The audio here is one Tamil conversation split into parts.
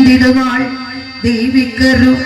ജീവിതമായി ദൈവികരും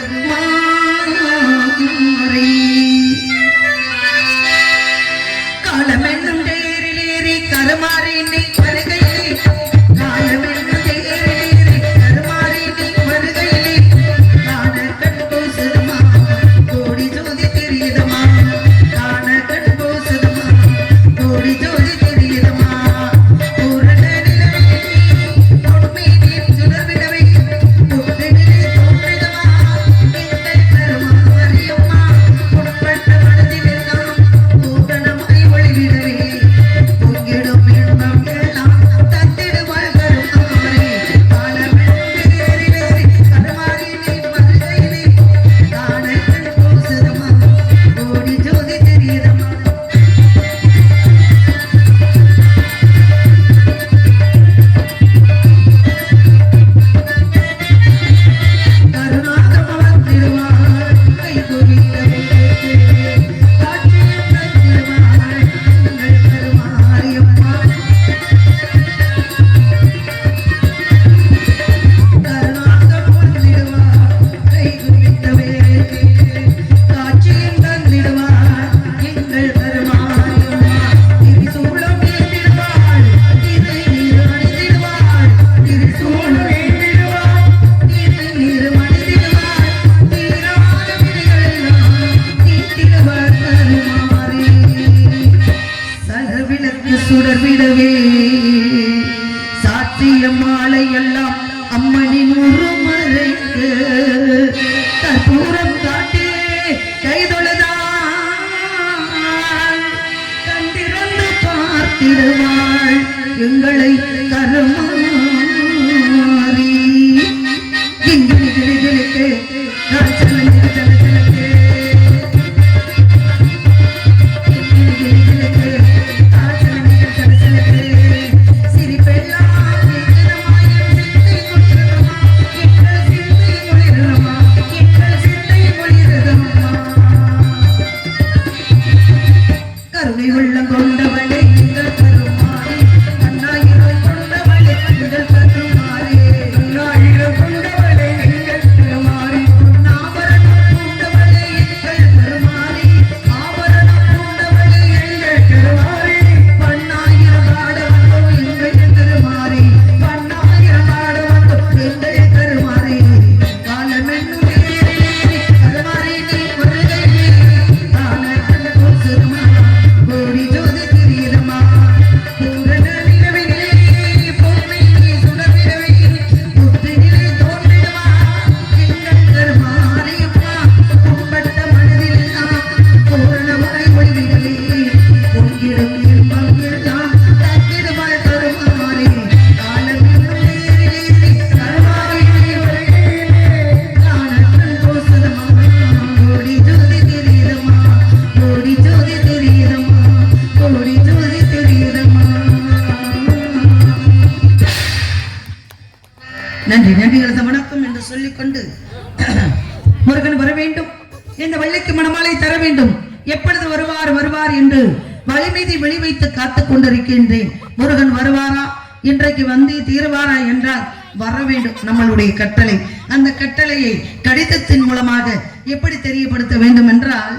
நன்றி நன்றிகளது வணக்கம் என்று சொல்லிக்கொண்டு முருகன் வர வேண்டும். இந்த வள்ளிக்கு மணமாலை தர வேண்டும். எப்பொழுது வருவார் வருவார் என்று வழிமீதி வெளி வைத்து காத்துக் கொண்டிருக்கின்றேன். முருகன் வருவாரா? இன்றைக்கு வந்து தீருவாரா என்றால் வர வேண்டும் நம்மளுடைய கட்டளை. அந்த கட்டளையை கடிதத்தின் மூலமாக எப்படி தெரியப்படுத்த வேண்டும் என்றால்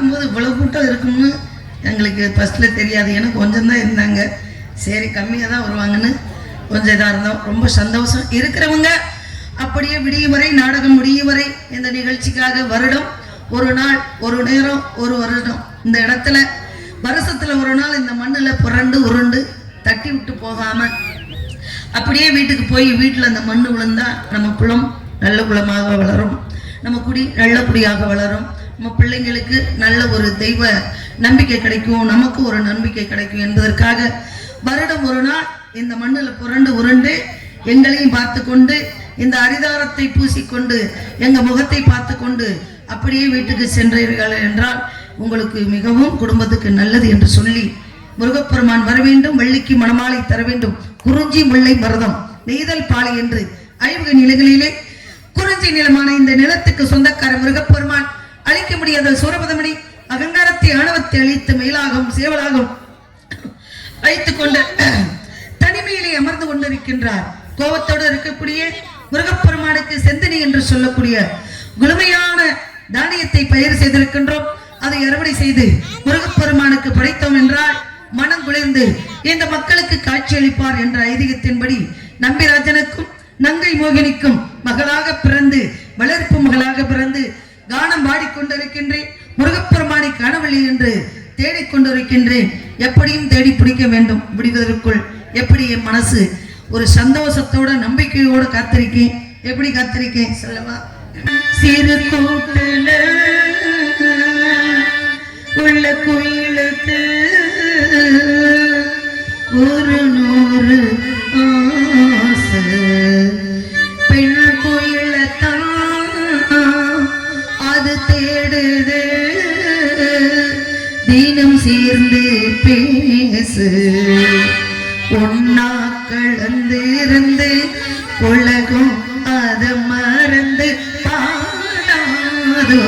பார்க்கும்போது இவ்வளோ கூட்டம் இருக்கும்னு எங்களுக்கு ஃபஸ்ட்டில் தெரியாது. ஏன்னா கொஞ்சம் தான் இருந்தாங்க. சரி கம்மியாக தான் வருவாங்கன்னு கொஞ்சம் இதாக இருந்தோம். ரொம்ப சந்தோஷம். இருக்கிறவங்க அப்படியே விடியும் வரை நாடகம் முடியும் வரை இந்த நிகழ்ச்சிக்காக வருடம் ஒரு நாள் ஒரு நேரம் ஒரு வருடம். இந்த இடத்துல வருஷத்துல ஒரு நாள் இந்த மண்ணில் புரண்டு உருண்டு தட்டி விட்டு போகாம அப்படியே வீட்டுக்கு போய் வீட்டில் அந்த மண் விழுந்தா நம்ம குளம் நல்ல குளமாக வளரும். நம்ம குடி நல்ல குடியாக வளரும். நம்ம பிள்ளைங்களுக்கு நல்ல ஒரு தெய்வ நம்பிக்கை கிடைக்கும் நமக்கு ஒரு நம்பிக்கை கிடைக்கும் என்பதற்காக வருடம் ஒரு நாள் இந்த மண்ணில் புரண்டு உருண்டு எங்களையும் பார்த்து கொண்டு இந்த அரிதாரத்தை பூசிக்கொண்டு எங்க முகத்தை பார்த்து கொண்டு அப்படியே வீட்டுக்கு சென்றீர்கள் என்றால் உங்களுக்கு மிகவும் குடும்பத்துக்கு நல்லது என்று சொல்லி முருகப்பெருமான் வர வேண்டும் வெள்ளிக்கு மணமாலை தர வேண்டும். குறிஞ்சி முல்லை மருதம் நெய்தல் பாலை என்று ஐவகை நிலங்களிலே குறிஞ்சி நிலமான இந்த நிலத்துக்கு சொந்தக்கார முருகப்பெருமான் அழிக்க முடியாத சூரபதமணி அகங்காரத்தை ஆணவத்தை அழித்து மேலாகும் சேவலாகும் வைத்துக் கொண்டு தனிமையிலே அமர்ந்து கொண்டிருக்கின்றார். கோபத்தோடு இருக்கக்கூடிய முருகப்பெருமானுக்கு செந்தனி என்று சொல்லக்கூடிய குளுமையான தானியத்தை பயிர் செய்திருக்கின்றோம். அதை அறுவடை செய்து முருகப்பெருமானுக்கு படைத்தோம் என்றால் மனம் குளிர்ந்து இந்த மக்களுக்கு காட்சியளிப்பார் என்ற ஐதீகத்தின்படி நம்பிராஜனுக்கும் நங்கை மோகினிக்கும் மகளாக பிறந்து வளர்ப்பு மகளாக பிறந்து கானம் பாடிக்கொண்டிருக்கின்றேன் முருகப்பெருமானை காணவில்லை என்று தேடிக்கொண்டிருக்கின்றேன் எப்படியும் தேடி பிடிக்க வேண்டும் விடுவதற்குள். எப்படி என் மனசு ஒரு சந்தோஷத்தோட நம்பிக்கையோட காத்திருக்கேன்? எப்படி காத்திருக்கேன் சொல்லவா? சிறு கூட்டுல உள்ள குயிலுக்கு ஒரு பேசு. ஒன்னா கலந்திருந்து உலகம் அத மறந்து பாடாதோ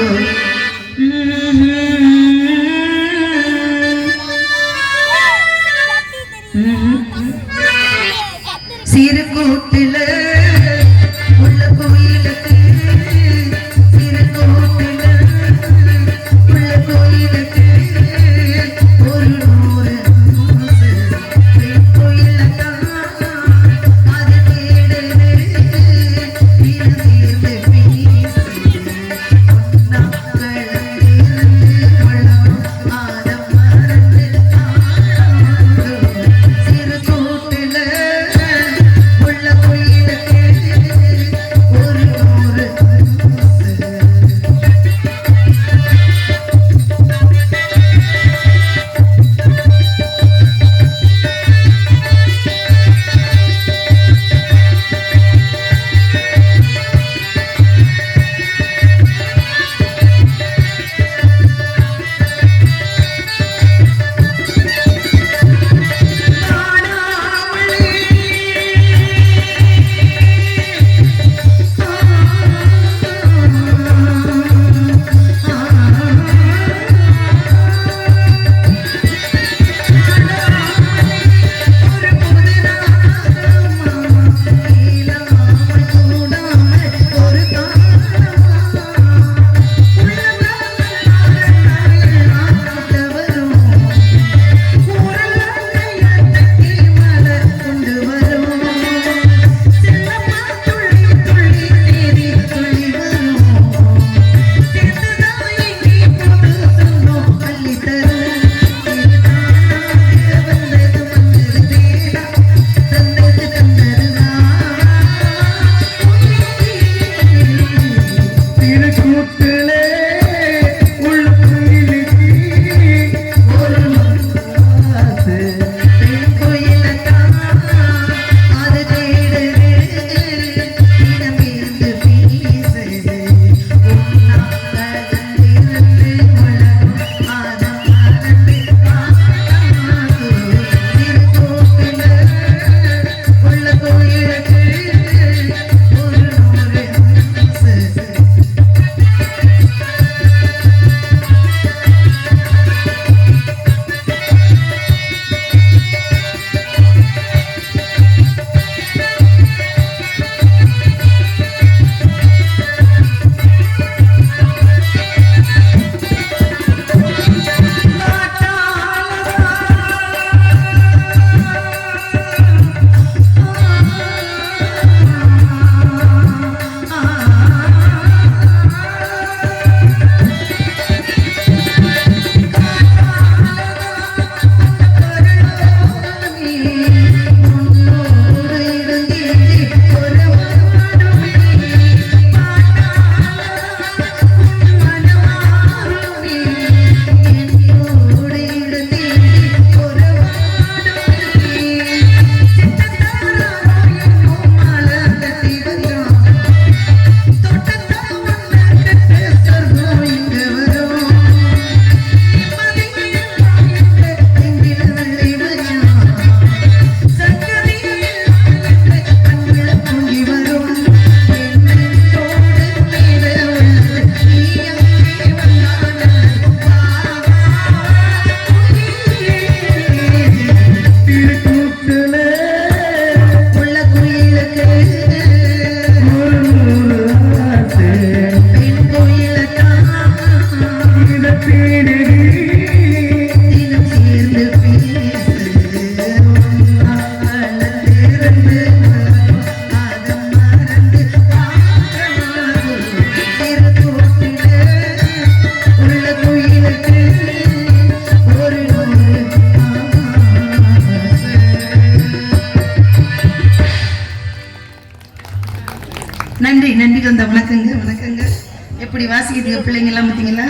வாசிக்குதுங்க பார்த்தீங்களா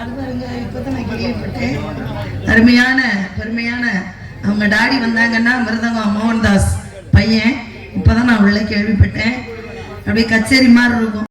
அது பாருங்க நான் கேள்விப்பட்டேன். அருமையான பெருமையான. அவங்க டாடி வந்தாங்கன்னா மிருதங்கம் மோகன்தாஸ் பையன். இப்பதான் நான் உள்ள கேள்விப்பட்டேன். அப்படியே கச்சேரி மாதிரி இருக்கும்.